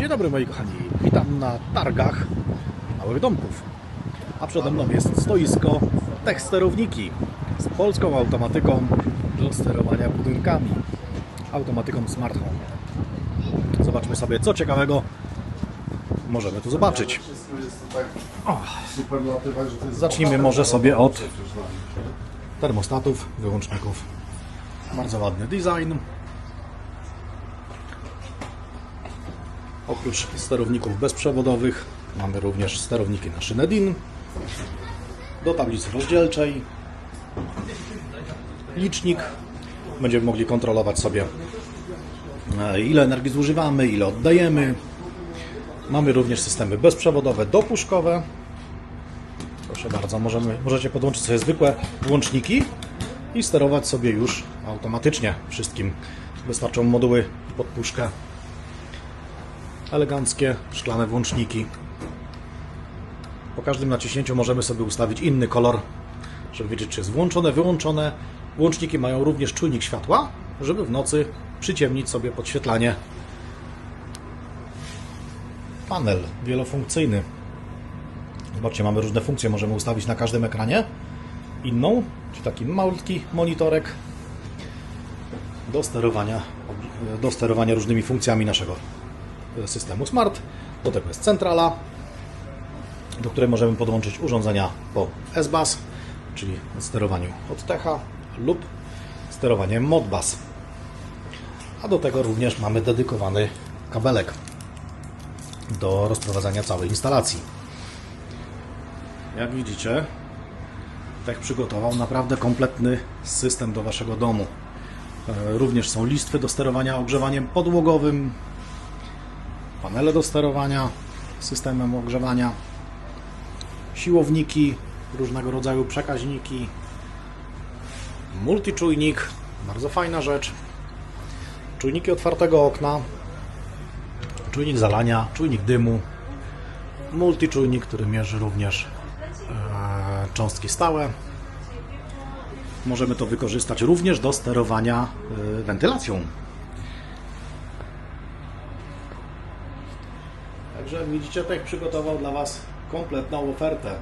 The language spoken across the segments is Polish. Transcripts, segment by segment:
Dzień dobry moi kochani, witam na targach Małych Domków. A przede mną jest stoisko Sterowniki z polską automatyką do sterowania budynkami. Automatyką Smart Home. Zobaczmy sobie co ciekawego możemy tu zobaczyć. Zacznijmy może sobie od termostatów, wyłączników. Bardzo ładny design. Oprócz sterowników bezprzewodowych mamy również sterowniki na szynę DIN. Do tablicy rozdzielczej. Licznik. Będziemy mogli kontrolować sobie e, ile energii zużywamy, ile oddajemy. Mamy również systemy bezprzewodowe dopuszkowe. Proszę bardzo, możemy, możecie podłączyć sobie zwykłe włączniki i sterować sobie już automatycznie wszystkim. Wystarczą moduły pod puszkę. Eleganckie szklane włączniki. Po każdym naciśnięciu możemy sobie ustawić inny kolor, żeby wiedzieć, czy jest włączone, wyłączone. Włączniki mają również czujnik światła, żeby w nocy przyciemnić sobie podświetlanie. Panel wielofunkcyjny. Zobaczcie, mamy różne funkcje, możemy ustawić na każdym ekranie inną, czy taki malutki monitorek do sterowania, do sterowania różnymi funkcjami naszego systemu Smart. Do tego jest centrala, do której możemy podłączyć urządzenia po S-Bus, czyli sterowaniu od Techa lub sterowanie Modbus. A do tego również mamy dedykowany kabelek do rozprowadzania całej instalacji. Jak widzicie, Tech przygotował naprawdę kompletny system do Waszego domu. E, Również są listwy do sterowania ogrzewaniem podłogowym, panele do sterowania systemem ogrzewania, siłowniki, różnego rodzaju przekaźniki, multiczujnik, bardzo fajna rzecz, czujniki otwartego okna, czujnik zalania, czujnik dymu, multiczujnik, który mierzy również e, cząstki stałe. Możemy to wykorzystać również do sterowania e, wentylacją. Także Tech przygotował dla Was kompletną ofertę.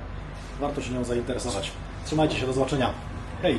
Warto się nią zainteresować. Trzymajcie się, do zobaczenia. Hej!